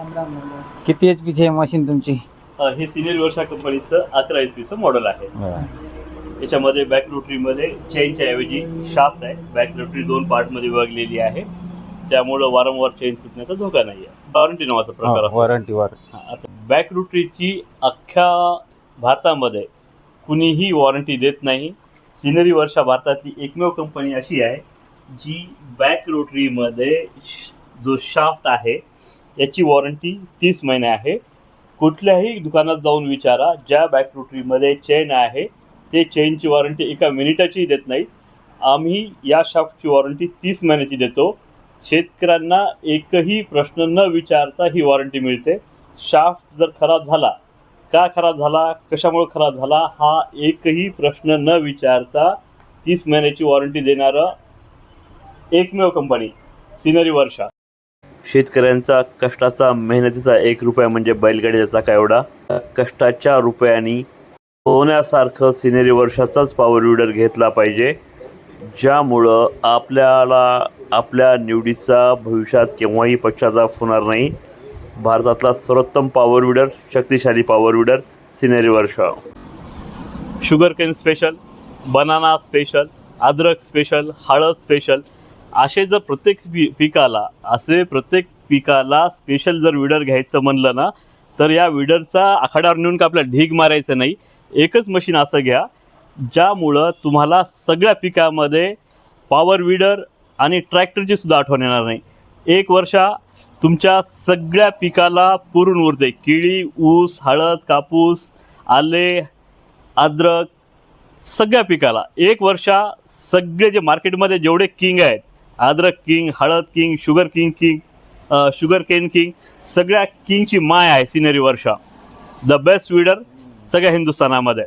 राम राम. किती एच पीची आहे मशीन तुमची? अ, हे सिनियर वर्षा कंपनीचं अकरा एच पीचं मॉडेल आहे. याच्यामध्ये बॅक रोटरीमध्ये चेनच्या ऐवजी शाफ्ट आहे. बॅक रोटरी दोन पार्टमध्ये विभागलेली आहे. त्यामुळं वारंवार चेन सुटण्याचा धोका नाही आहे वॉरंटी नावाचा प्रकार असतो. वॉरंटी वर बॅक रोटरीची अख्ख्या भारतामध्ये कुणीही वॉरंटी देत नाही. सिनरी वर्षा भारतातली एकमेव कंपनी अशी आहे जी बॅक रोटरीमध्ये श- जो शाफ्ट आहे याची वॉरंटी तीस महिने आहे. कुठल्याही दुकानात जाऊन विचारा ज्या बॅक रोटरीमध्ये चेन आहे ते चेनची वॉरंटी एका मिनिटाची देत नाही आम्ही या शाफ्टची वॉरंटी तीस महिन्याची देतो. शेतकऱ्यांना एकही प्रश्न न विचारता ही वॉरंटी मिळते. शाफ्ट जर खराब झाला का खराब झाला कशामुळे खराब झाला हा एकही प्रश्न न विचारता तीस महिन्याची वॉरंटी देणारं एकमेव कंपनी सिनरी वर्षा शेतकऱ्यांचा कष्टाचा मेहनतीचा एक रुपया म्हणजे बैलगाडीचा चाका एवढा? कष्टाच्या रुपयानी होण्यासारखं सिनेरी वर्षाचाच पॉवर विडर घेतला पाहिजे ज्यामुळं आपल्याला आपल्या निवडीचा भविष्यात केव्हाही पक्षाचाप होणार नाही. भारतातला सर्वोत्तम पॉवर विडर शक्तिशाली power weeder scenery Varsha. Sugar cane special banana special अद्रक स्पेशल हळद स्पेशल असे जर प्रत्येक पी पिकाला असे प्रत्येक पिकाला स्पेशल जर विडर घ्यायचं म्हणलं ना तर या विडरचा आखाड्यावर नेऊन का आपल्याला ढीग मारायचं नाही. एकच मशीन असं घ्या ज्यामुळं तुम्हाला सगळ्या पिकामध्ये पॉवर विडर आणि ट्रॅक्टरची सुद्धा आठवण येणार नाही. एक वर्षा तुमच्या सगळ्या पिकाला पुरून उरते. केळी ऊस हळद कापूस आले अद्रक सगळ्या पिकाला. एक वर्षा सगळे जे मार्केटमध्ये जेवढे किंग आहेत अद्रक किंग हळद king sugar king king sugar cane king सगळ्या किंगची माय आहे सिनरी वर्षा. द बेस्ट विडर सगळ्या हिंदुस्थानामध्ये.